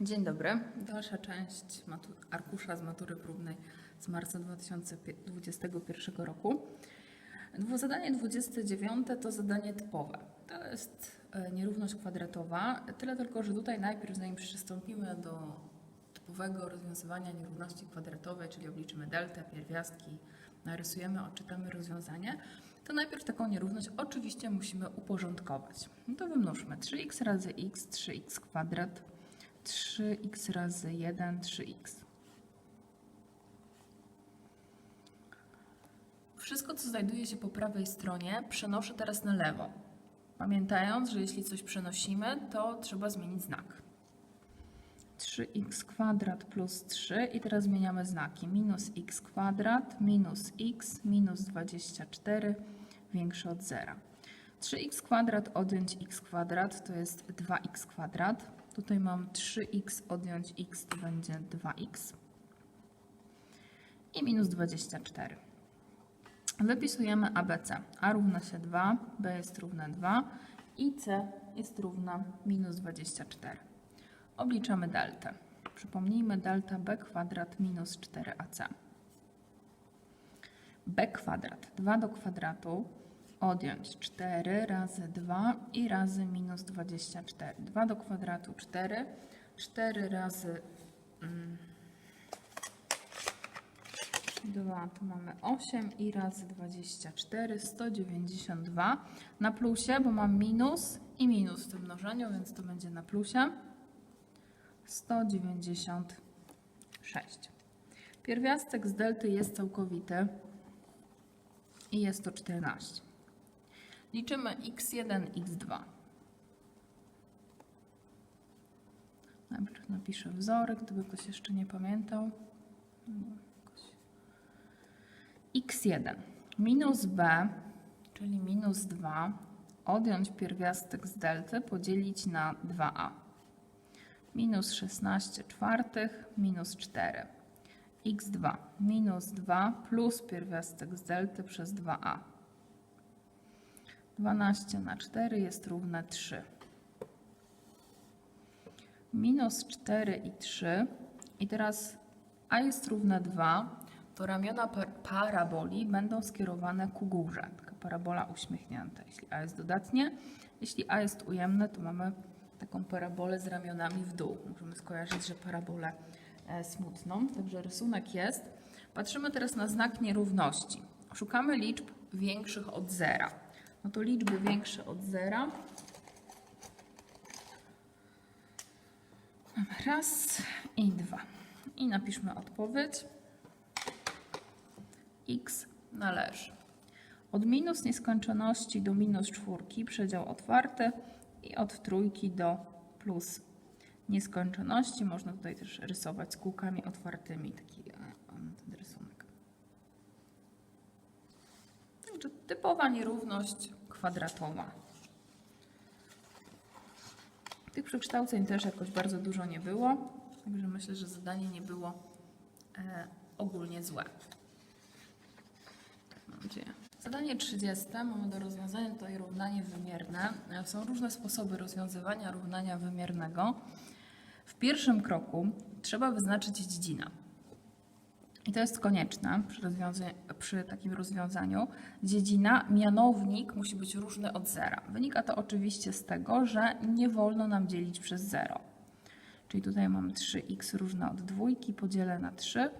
Dzień dobry. Dalsza część arkusza z matury próbnej z marca 2021 roku. Zadanie 29 to zadanie typowe. To jest e, nierówność kwadratowa, tyle tylko, że tutaj najpierw, zanim przystąpimy do typowego rozwiązywania nierówności kwadratowej, czyli obliczymy deltę, pierwiastki, narysujemy, odczytamy rozwiązanie, to najpierw taką nierówność oczywiście musimy uporządkować. No to wymnóżmy 3x razy x, 3x kwadrat, 3x razy 1, 3x. Wszystko, co znajduje się po prawej stronie, przenoszę teraz na lewo. Pamiętając, że jeśli coś przenosimy, to trzeba zmienić znak. 3x kwadrat plus 3 i teraz zmieniamy znaki. Minus x kwadrat, minus x, minus 24 większe od zera. 3x kwadrat odjąć x kwadrat to jest 2x kwadrat. Tutaj mam 3x odjąć x to będzie 2x. I minus 24. Wypisujemy ABC. A równa się 2, B jest równe 2 i C jest równa minus 24. Obliczamy deltę. Przypomnijmy delta b kwadrat minus 4ac. b kwadrat 2 do kwadratu odjąć 4 razy 2 i razy minus 24. 2 do kwadratu 4, 4 razy mm, 2 to mamy 8 i razy 24, 192 na plusie, bo mam minus i minus w tym mnożeniu, więc to będzie na plusie. 196. Pierwiastek z delty jest całkowity i jest to 14. Liczymy x1, x2. Najpierw napiszę wzorek, gdyby ktoś jeszcze nie pamiętał. x1 minus b, czyli minus 2, odjąć pierwiastek z delty, podzielić na 2a minus 16 czwartych minus 4. x2 minus 2 plus pierwiastek z delty przez 2a. 12 na 4 jest równe 3. Minus 4 i 3. I teraz a jest równe 2, to ramiona par- paraboli będą skierowane ku górze. Taka parabola uśmiechnięta, jeśli a jest dodatnie. Jeśli a jest ujemne, to mamy taką parabolę z ramionami w dół. Możemy skojarzyć, że parabolę e, smutną. Także rysunek jest. Patrzymy teraz na znak nierówności. Szukamy liczb większych od zera. No to liczby większe od zera. Raz i dwa. I napiszmy odpowiedź. x należy. Od minus nieskończoności do minus czwórki przedział otwarty i od trójki do plus nieskończoności. Można tutaj też rysować z kółkami otwartymi taki e, um, ten rysunek. Także typowa nierówność kwadratowa. Tych przekształceń też jakoś bardzo dużo nie było, także myślę, że zadanie nie było e, ogólnie złe. Zadanie 30 mamy do rozwiązania tutaj równanie wymierne. E, Są różne sposoby rozwiązywania równania wymiernego. W pierwszym kroku trzeba wyznaczyć dziedzinę. I to jest konieczne przy, przy takim rozwiązaniu. Dziedzina, mianownik musi być różny od zera. Wynika to oczywiście z tego, że nie wolno nam dzielić przez 0. Czyli tutaj mam 3x różne od dwójki, podzielę na 3,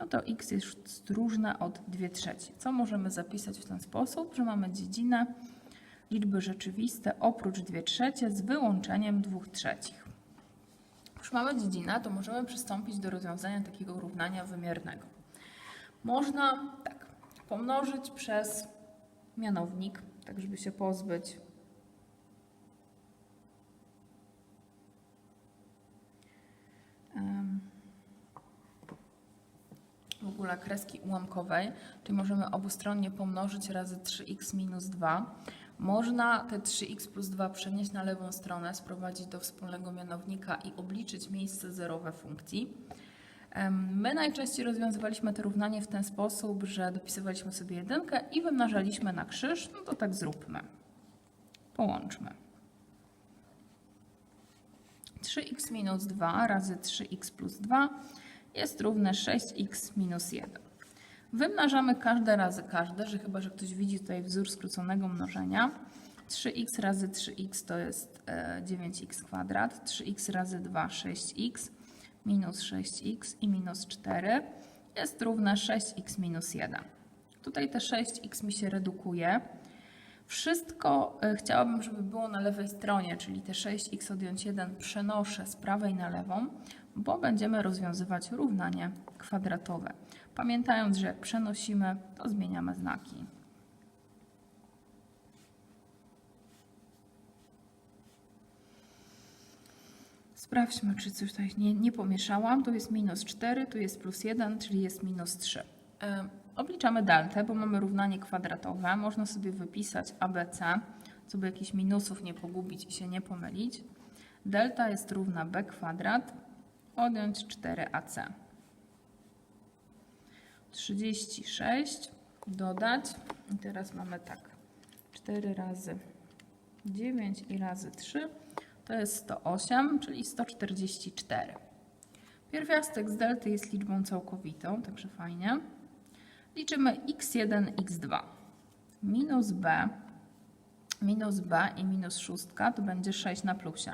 no to x jest różne od 2 trzecie. Co możemy zapisać w ten sposób, że mamy dziedzinę liczby rzeczywiste oprócz 2 trzecie z wyłączeniem 2 trzecich. Już mamy dziedzinę, to możemy przystąpić do rozwiązania takiego równania wymiernego. Można tak pomnożyć przez mianownik, tak żeby się pozbyć w ogóle kreski ułamkowej, czyli możemy obustronnie pomnożyć razy 3x minus 2. Można te 3x plus 2 przenieść na lewą stronę, sprowadzić do wspólnego mianownika i obliczyć miejsce zerowe funkcji. My najczęściej rozwiązywaliśmy to równanie w ten sposób, że dopisywaliśmy sobie jedynkę i wymnażaliśmy na krzyż. No to tak zróbmy. Połączmy. 3x minus 2 razy 3x plus 2 jest równe 6x minus 1. Wymnażamy każde razy każde, że chyba, że ktoś widzi tutaj wzór skróconego mnożenia. 3x razy 3x to jest e, 9x kwadrat, 3x razy 2 6x, minus 6x i minus 4 jest równe 6x minus 1. Tutaj te 6x mi się redukuje. Wszystko e, chciałabym, żeby było na lewej stronie, czyli te 6x odjąć 1 przenoszę z prawej na lewą, bo będziemy rozwiązywać równanie kwadratowe. Pamiętając, że jak przenosimy, to zmieniamy znaki. Sprawdźmy, czy coś tutaj nie, nie pomieszałam. Tu jest minus 4, tu jest plus 1, czyli jest minus 3. E, Obliczamy deltę, bo mamy równanie kwadratowe. Można sobie wypisać ABC, co by jakichś minusów nie pogubić i się nie pomylić. Delta jest równa b kwadrat odjąć 4ac. 36 dodać i teraz mamy tak 4 razy 9 i razy 3 to jest 108, czyli 144. Pierwiastek z delty jest liczbą całkowitą, także fajnie. Liczymy x1, x2. Minus b, minus b i minus szóstka to będzie 6 na plusie.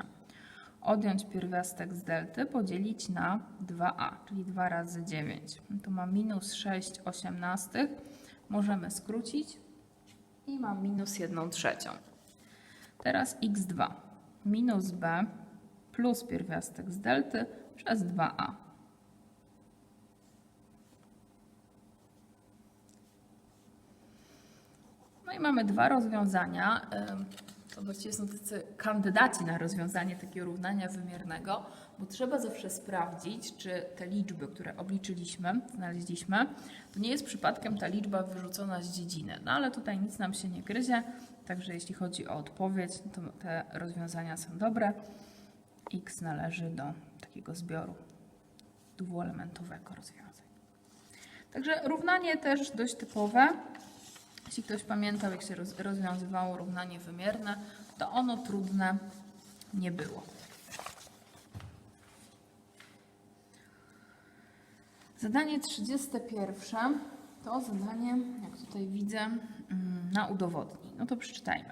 Odjąć pierwiastek z delty, podzielić na 2a, czyli 2 razy 9. Tu mam minus 6 osiemnastych. Możemy skrócić i mam minus 1 trzecią. Teraz x2 minus b plus pierwiastek z delty przez 2a. No i mamy dwa rozwiązania. To właściwie są tacy kandydaci na rozwiązanie takiego równania wymiernego, bo trzeba zawsze sprawdzić, czy te liczby, które obliczyliśmy, znaleźliśmy, to nie jest przypadkiem ta liczba wyrzucona z dziedziny. No ale tutaj nic nam się nie gryzie, także jeśli chodzi o odpowiedź, to te rozwiązania są dobre. X należy do takiego zbioru dwuelementowego rozwiązań. Także równanie też dość typowe. Jeśli ktoś pamiętał, jak się roz- rozwiązywało równanie wymierne, to ono trudne nie było. Zadanie 31 to zadanie, jak tutaj widzę, mm, na udowodnij. No to przeczytajmy.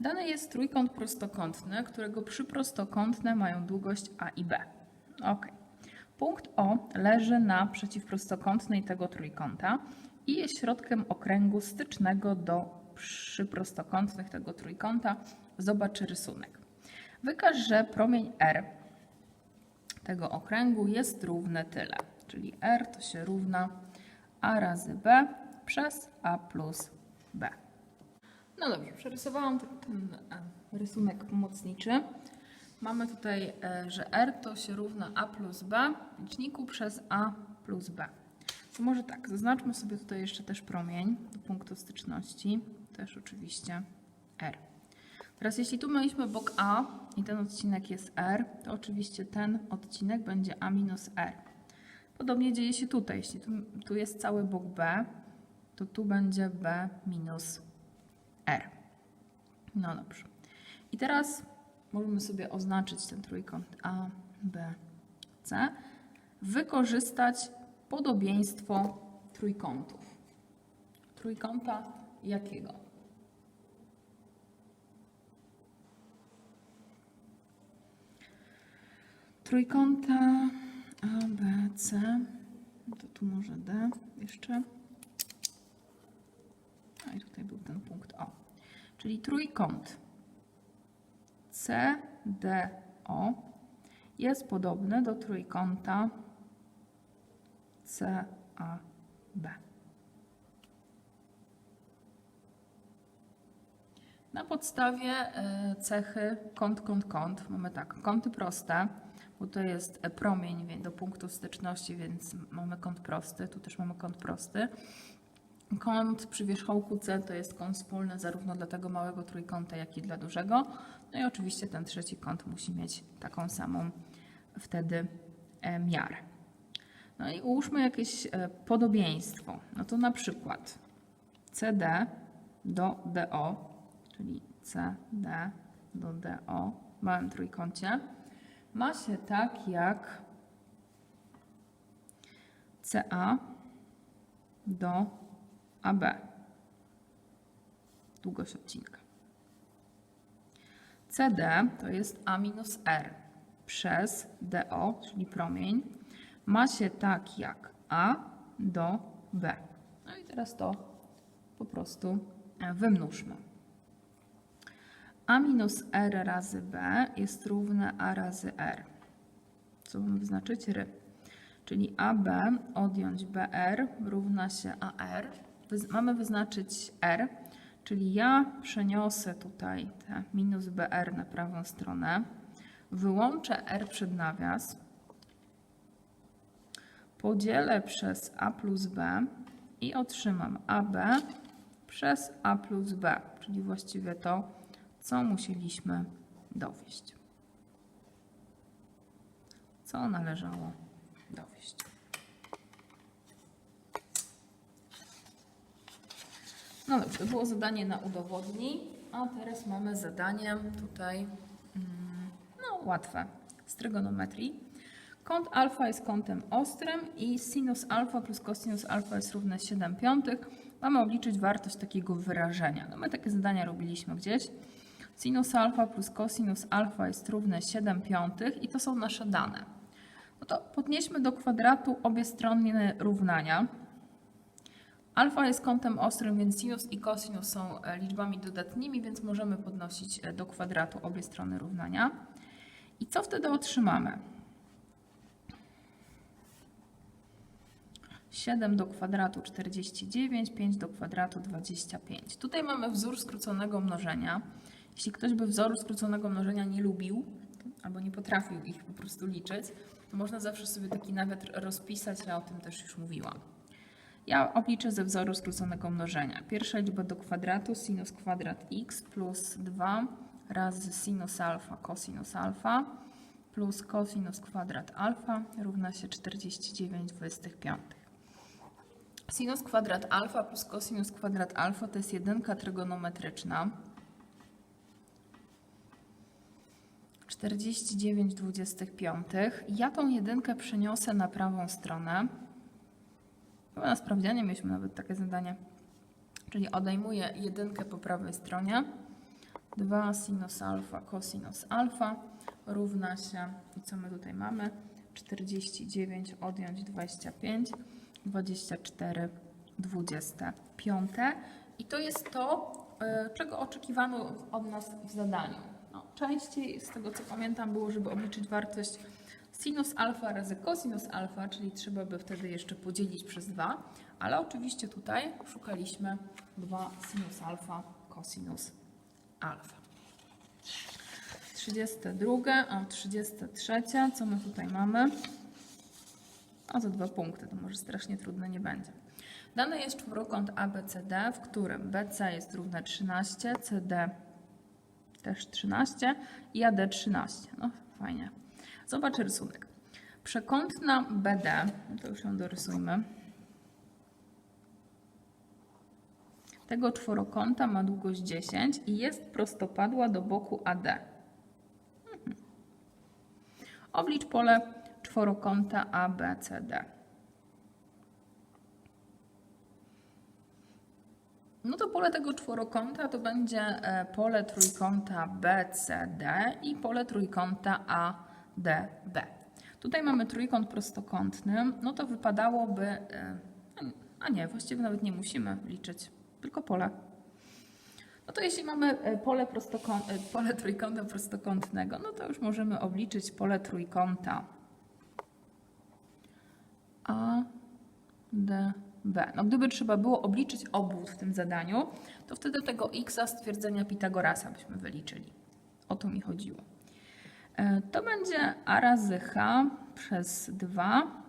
Dany jest trójkąt prostokątny, którego przyprostokątne mają długość a i b. Ok. Punkt O leży na przeciwprostokątnej tego trójkąta i jest środkiem okręgu stycznego do przyprostokątnych tego trójkąta. Zobacz rysunek. Wykaż, że promień R tego okręgu jest równy tyle. Czyli R to się równa A razy B przez A plus B. No dobrze, przerysowałam ten, e, rysunek pomocniczy. Mamy tutaj, e, że R to się równa A plus B w liczniku przez A plus B. To może tak, zaznaczmy sobie tutaj jeszcze też promień do punktu styczności, też oczywiście R. Teraz jeśli tu mieliśmy bok A i ten odcinek jest R, to oczywiście ten odcinek będzie A minus R. Podobnie dzieje się tutaj. Jeśli tu, tu jest cały bok B, to tu będzie B minus R. No dobrze. I teraz możemy sobie oznaczyć ten trójkąt A, B, C. Wykorzystać podobieństwo trójkątów. Trójkąta jakiego? Trójkąta A, B, C. To tu może D jeszcze. A i tutaj był ten punkt O. Czyli trójkąt CDO jest podobny do trójkąta CAB. Na podstawie e, cechy kąt, kąt, kąt mamy tak, kąty proste, bo to jest e, promień do punktu styczności, więc mamy kąt prosty, tu też mamy kąt prosty. Kąt przy wierzchołku C to jest kąt wspólny zarówno dla tego małego trójkąta, jak i dla dużego. No i oczywiście ten trzeci kąt musi mieć taką samą wtedy e, miarę. No i ułóżmy jakieś e, podobieństwo. No to na przykład CD do DO, czyli CD do DO w małym trójkącie, ma się tak jak CA do AB. Długość odcinka. CD to jest A minus R przez DO, czyli promień, ma się tak jak A do B. No i teraz to po prostu wymnóżmy. A minus R razy B jest równe A razy R. Co mamy wyznaczyć? R. Czyli AB odjąć BR równa się AR. Mamy wyznaczyć R, czyli ja przeniosę tutaj te minus BR na prawą stronę, wyłączę R przed nawias, podzielę przez A plus B i otrzymam AB przez A plus B, czyli właściwie to, co musieliśmy dowieść. Co należało dowieść. No dobrze, to było zadanie na udowodnij, a teraz mamy zadanie tutaj, mm, no łatwe, z trygonometrii. Kąt alfa jest kątem ostrym i sinus alfa plus cosinus alfa jest równe 7 piątych. Mamy obliczyć wartość takiego wyrażenia. No my takie zadania robiliśmy gdzieś. Sinus alfa plus cosinus alfa jest równe 7 piątych i to są nasze dane. No to podnieśmy do kwadratu obie strony równania. Alfa jest kątem ostrym, więc sinus i cosinus są e, liczbami dodatnimi, więc możemy podnosić e, do kwadratu obie strony równania. I co wtedy otrzymamy? 7 do kwadratu 49, 5 do kwadratu 25. Tutaj mamy wzór skróconego mnożenia. Jeśli ktoś by wzoru skróconego mnożenia nie lubił, albo nie potrafił ich po prostu liczyć, to można zawsze sobie taki nawet rozpisać, ja o tym też już mówiłam. Ja obliczę ze wzoru skróconego mnożenia. Pierwsza liczba do kwadratu sinus kwadrat x plus 2 razy sinus alfa cosinus alfa plus cosinus kwadrat alfa równa się 49 25. Sinus kwadrat alfa plus cosinus kwadrat alfa to jest jedynka trygonometryczna. 49 25. Ja tą jedynkę przeniosę na prawą stronę. Chyba na sprawdzianie mieliśmy nawet takie zadanie. Czyli odejmuję jedynkę po prawej stronie. 2 sinus alfa cosinus alfa równa się, i co my tutaj mamy? 49 odjąć 25, 24 25. I to jest to, y, czego oczekiwano od nas w zadaniu. Częściej, z tego co pamiętam, było, żeby obliczyć wartość sinus alfa razy cosinus alfa, czyli trzeba by wtedy jeszcze podzielić przez 2, ale oczywiście tutaj szukaliśmy 2 sinus alfa cosinus alfa. 32, a 33, co my tutaj mamy? A za dwa punkty, to może strasznie trudne nie będzie. Dany jest czworokąt ABCD, w którym BC jest równe 13, CD też 13 i AD 13. No fajnie. Zobacz rysunek. Przekątna BD, to już ją dorysujmy. Tego czworokąta ma długość 10 i jest prostopadła do boku AD. Mhm. Oblicz pole czworokąta ABCD. No to pole tego czworokąta to będzie e, pole trójkąta BCD i pole trójkąta ADB. Tutaj mamy trójkąt prostokątny, no to wypadałoby, e, a nie, właściwie nawet nie musimy liczyć, tylko pole. No to jeśli mamy e, pole, prostokąt, pole trójkąta prostokątnego, no to już możemy obliczyć pole trójkąta ADB. No gdyby trzeba było obliczyć obwód w tym zadaniu, to wtedy tego x stwierdzenia Pitagorasa byśmy wyliczyli. O to mi chodziło. E, To będzie a razy h przez 2,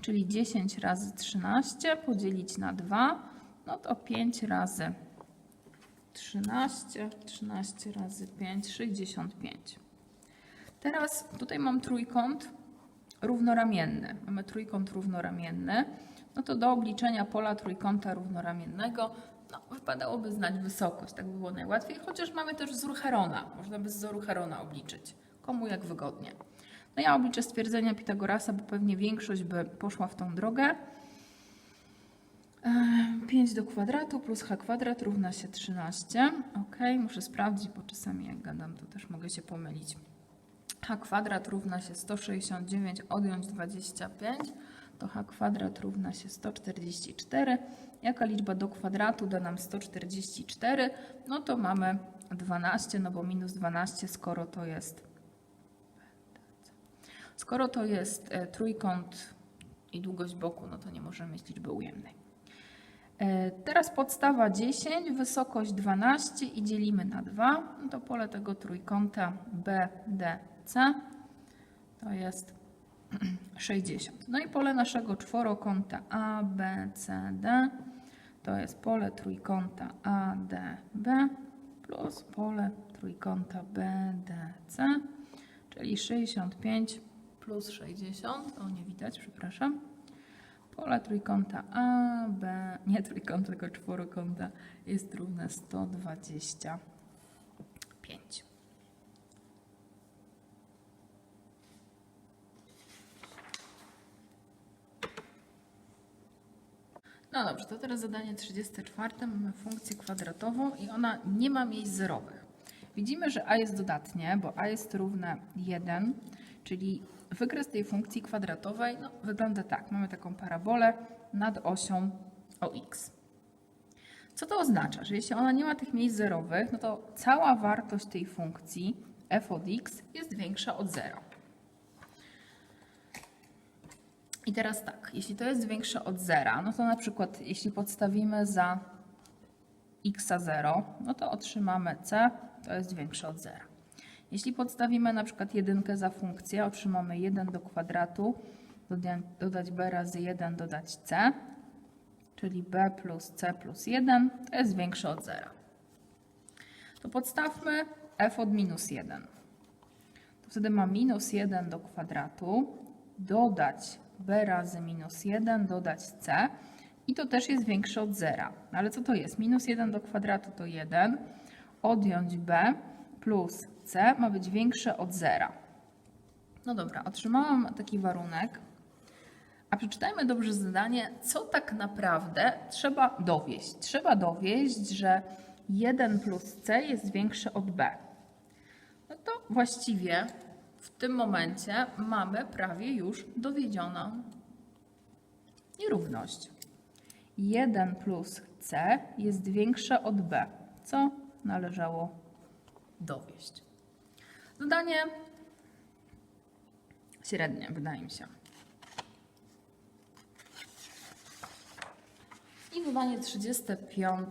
czyli 10 razy 13 podzielić na 2, no to 5 razy 13, 13 razy 5, 65. Teraz tutaj mam trójkąt równoramienny. Mamy trójkąt równoramienny. No to do obliczenia pola trójkąta równoramiennego no, wypadałoby znać wysokość, tak by było najłatwiej, chociaż mamy też wzór Herona. Można by z wzoru Herona obliczyć, komu jak wygodnie. No ja obliczę stwierdzenia Pitagorasa, bo pewnie większość by poszła w tą drogę. 5 do kwadratu plus h kwadrat równa się 13. Ok, muszę sprawdzić, bo czasami jak gadam, to też mogę się pomylić. h kwadrat równa się 169 odjąć 25, to h kwadrat równa się 144. Jaka liczba do kwadratu da nam 144? No to mamy 12, no bo minus 12, skoro to jest skoro to jest e, trójkąt i długość boku, no to nie możemy mieć liczby ujemnej. E, Teraz podstawa 10, wysokość 12 i dzielimy na 2. No to pole tego trójkąta BDC to jest 60. No i pole naszego czworokąta ABCD to jest pole trójkąta ADB plus pole trójkąta BDC, czyli 65 plus 60. O, nie widać, przepraszam. Pole trójkąta A, B, nie trójkąta, tylko czworokąta jest równe 125. No dobrze, to teraz zadanie 34. Mamy funkcję kwadratową i ona nie ma miejsc zerowych. Widzimy, że a jest dodatnie, bo a jest równe 1, czyli wykres tej funkcji kwadratowej no, wygląda tak. Mamy taką parabolę nad osią OX. Co to oznacza? Że jeśli ona nie ma tych miejsc zerowych, no to cała wartość tej funkcji f od x jest większa od zera. I teraz tak, jeśli to jest większe od zera, no to na przykład jeśli podstawimy za x 0, no to otrzymamy c, to jest większe od zera. Jeśli podstawimy na przykład jedynkę za funkcję, otrzymamy 1 do kwadratu, doda- dodać b razy 1, dodać c, czyli b plus c plus 1, to jest większe od zera. To podstawmy f od minus 1. To wtedy ma minus 1 do kwadratu, dodać b razy minus 1, dodać c i to też jest większe od zera. No Ale co to jest? Minus 1 do kwadratu to 1, odjąć b plus c ma być większe od zera. No dobra, otrzymałam taki warunek, a przeczytajmy dobrze zadanie, co tak naprawdę trzeba dowieść. Trzeba dowieść, że 1 plus c jest większe od b. No to właściwie w tym momencie mamy prawie już dowiedzioną nierówność. 1 plus c jest większe od b, co należało dowieść. Zadanie średnie, wydaje mi się. I zadanie 35.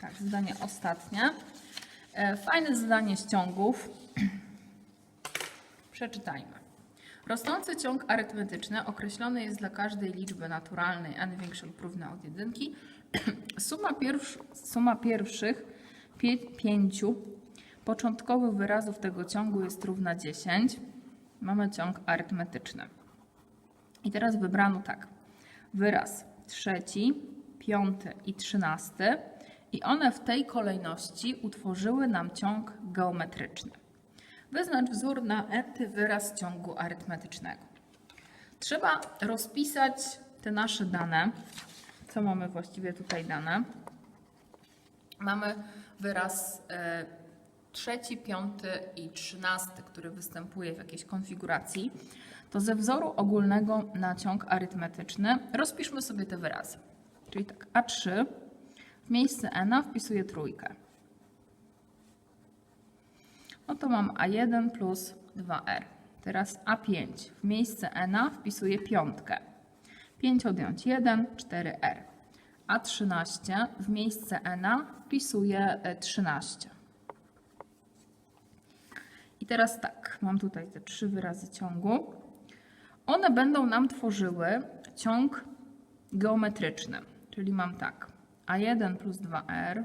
Tak, zadanie ostatnie. E, Fajne zadanie z ciągów. Przeczytajmy. Rosnący ciąg arytmetyczny określony jest dla każdej liczby naturalnej n większej lub równa od jedynki. Suma, pierwsz, suma pierwszych pie, pięciu początkowych wyrazów tego ciągu jest równa 10. Mamy ciąg arytmetyczny. I teraz wybrano tak. Wyraz trzeci, piąty i trzynasty. I one w tej kolejności utworzyły nam ciąg geometryczny. Wyznacz wzór na enty wyraz ciągu arytmetycznego. Trzeba rozpisać te nasze dane. Co mamy właściwie tutaj dane? Mamy wyraz e, trzeci, piąty i trzynasty, który występuje w jakiejś konfiguracji. To ze wzoru ogólnego na ciąg arytmetyczny rozpiszmy sobie te wyrazy. Czyli tak, A3 w miejsce n wpisuję trójkę. No to mam A1 plus 2R. Teraz A5 w miejsce n wpisuję piątkę. 5 odjąć 1, 4R. A13 w miejsce n wpisuję e, 13. I teraz tak, mam tutaj te trzy wyrazy ciągu. One będą nam tworzyły ciąg geometryczny, czyli mam tak A1 plus 2R,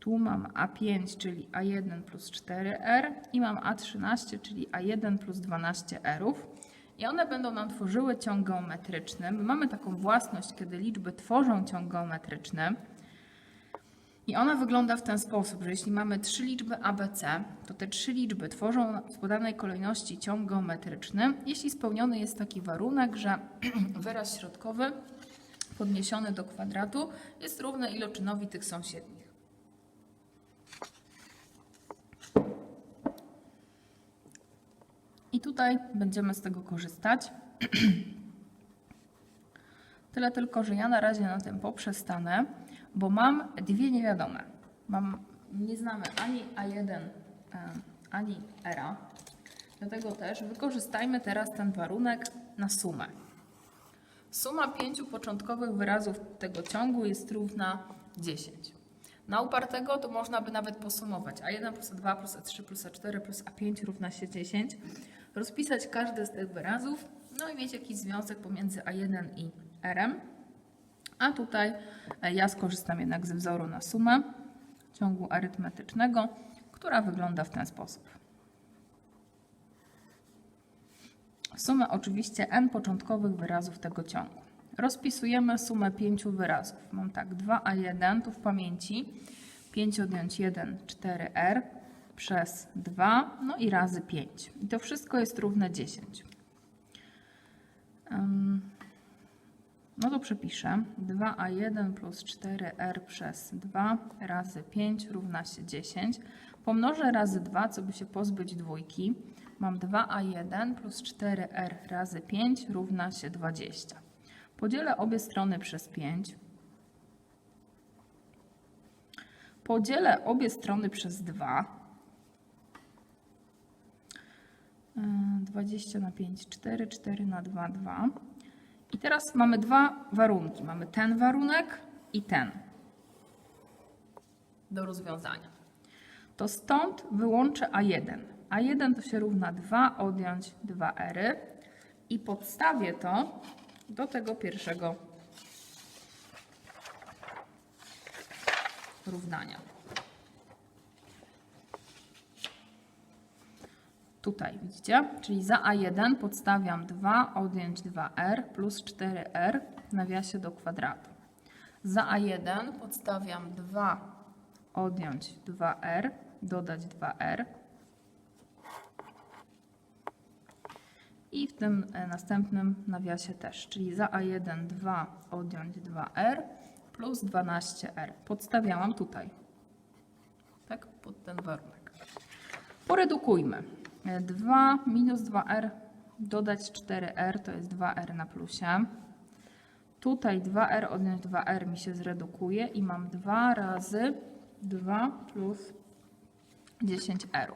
tu mam A5, czyli A1 plus 4R i mam A13, czyli A1 plus 12R. I one będą nam tworzyły ciąg geometryczny. My mamy taką własność, kiedy liczby tworzą ciąg geometryczny. I ona wygląda w ten sposób, że jeśli mamy trzy liczby ABC, to te trzy liczby tworzą w podanej kolejności ciąg geometryczny, jeśli spełniony jest taki warunek, że wyraz środkowy podniesiony do kwadratu jest równy iloczynowi tych sąsiednich. I tutaj będziemy z tego korzystać. Tyle tylko, że ja na razie na tym poprzestanę, bo mam dwie niewiadome. Mam, nie znamy ani A1, e, ani ERA. Dlatego też wykorzystajmy teraz ten warunek na sumę. Suma pięciu początkowych wyrazów tego ciągu jest równa 10. Na upartego to można by nawet posumować A1 plus A2 plus A3 plus A4 plus A5 równa się 10. Rozpisać każdy z tych wyrazów, no i mieć jakiś związek pomiędzy A1 i R. A tutaj e, ja skorzystam jednak ze wzoru na sumę ciągu arytmetycznego, która wygląda w ten sposób. Sumę oczywiście n początkowych wyrazów tego ciągu. Rozpisujemy sumę pięciu wyrazów. Mam tak 2a1 tu w pamięci 5 odjąć 1 4r przez 2 no i razy 5. I to wszystko jest równe 10. Ym, No to przepiszę 2a1 plus 4r przez 2 razy 5 równa się 10. Pomnożę razy 2, co by się pozbyć dwójki. Mam 2a1 plus 4r razy 5 równa się 20. Podzielę obie strony przez 5. Podzielę obie strony przez 2. 20 na 5, 4, 4 na 2, 2. I teraz mamy dwa warunki. Mamy ten warunek i ten do rozwiązania. To stąd wyłączę A1. A1 to się równa 2 odjąć 2R i podstawię to do tego pierwszego równania. Tutaj widzicie? Czyli za A1 podstawiam 2 odjąć 2R plus 4R w nawiasie do kwadratu. Za A1 podstawiam 2 odjąć 2R, dodać 2R. I w tym e, następnym nawiasie też, czyli za A1 2 odjąć 2R plus 12R. Podstawiałam tutaj. Tak, pod ten warunek. Poredukujmy. 2 minus 2R dodać 4R to jest 2R na plusie. Tutaj 2R odjąć 2R mi się zredukuje i mam 2 razy 2 plus 10R.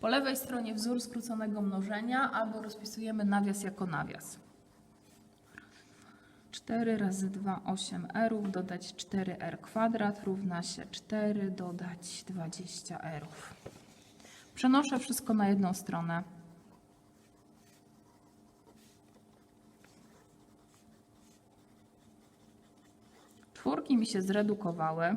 Po lewej stronie wzór skróconego mnożenia albo rozpisujemy nawias jako nawias. 4 razy 2 8R dodać 4R kwadrat równa się 4 dodać 20R. Przenoszę wszystko na jedną stronę. Czwórki mi się zredukowały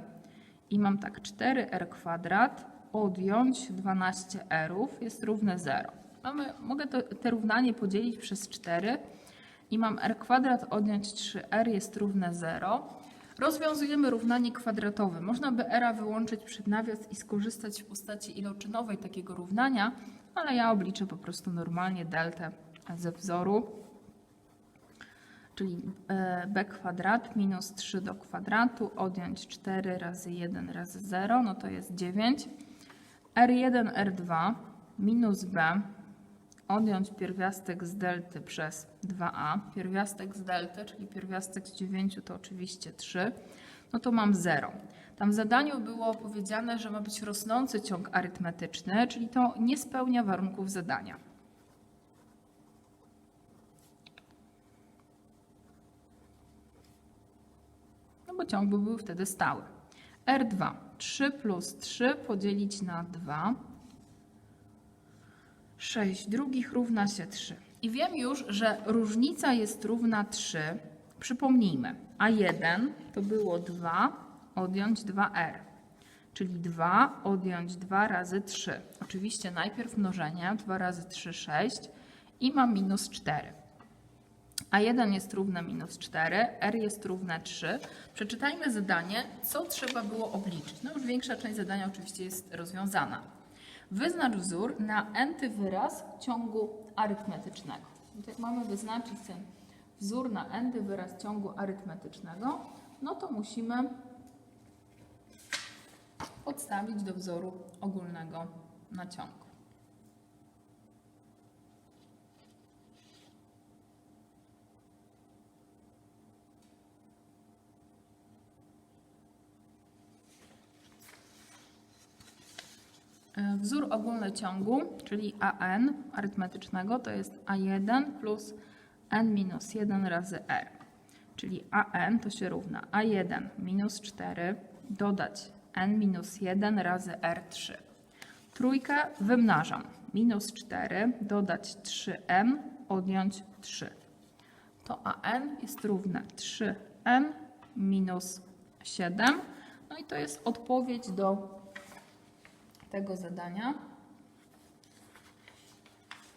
i mam tak 4r kwadrat odjąć 12r jest równe 0. Mamy, mogę to, te równanie podzielić przez 4 i mam r kwadrat odjąć 3r jest równe 0. Rozwiązujemy równanie kwadratowe. Można by r wyłączyć przed nawias i skorzystać w postaci iloczynowej takiego równania, ale ja obliczę po prostu normalnie deltę ze wzoru, czyli e, b kwadrat minus 3 do kwadratu odjąć 4 razy 1 razy 0, no to jest 9. r1, r2 minus b odjąć pierwiastek z delty przez 2a. Pierwiastek z delty, czyli pierwiastek z 9 to oczywiście 3, no to mam 0. Tam w zadaniu było powiedziane, że ma być rosnący ciąg arytmetyczny, czyli to nie spełnia warunków zadania. No bo ciąg by był wtedy stały. R2. 3 plus 3 podzielić na 2 6 drugich równa się 3. I wiem już, że różnica jest równa 3. Przypomnijmy, A1 to było 2 odjąć 2R, czyli 2 odjąć 2 razy 3. Oczywiście najpierw mnożenie, 2 razy 3, 6 i mam minus 4. A1 jest równe minus 4, R jest równe 3. Przeczytajmy zadanie, co trzeba było obliczyć. No już większa część zadania oczywiście jest rozwiązana. Wyznacz wzór na n-ty wyraz ciągu arytmetycznego. Jak mamy wyznaczyć ten wzór na n-ty wyraz ciągu arytmetycznego, no to musimy podstawić do wzoru ogólnego na ciąg. Wzór ogólny ciągu, czyli AN arytmetycznego, to jest A1 plus N minus 1 razy R. Czyli AN to się równa A1 minus 4 dodać N minus 1 razy R3. Trójkę wymnażam. Minus 4 dodać 3N odjąć 3. To AN jest równe 3N minus 7. No i to jest odpowiedź do tego zadania.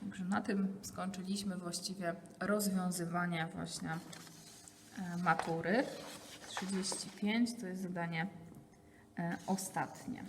Także na tym skończyliśmy właściwie rozwiązywanie właśnie e, matury. 35 to jest zadanie e, ostatnie.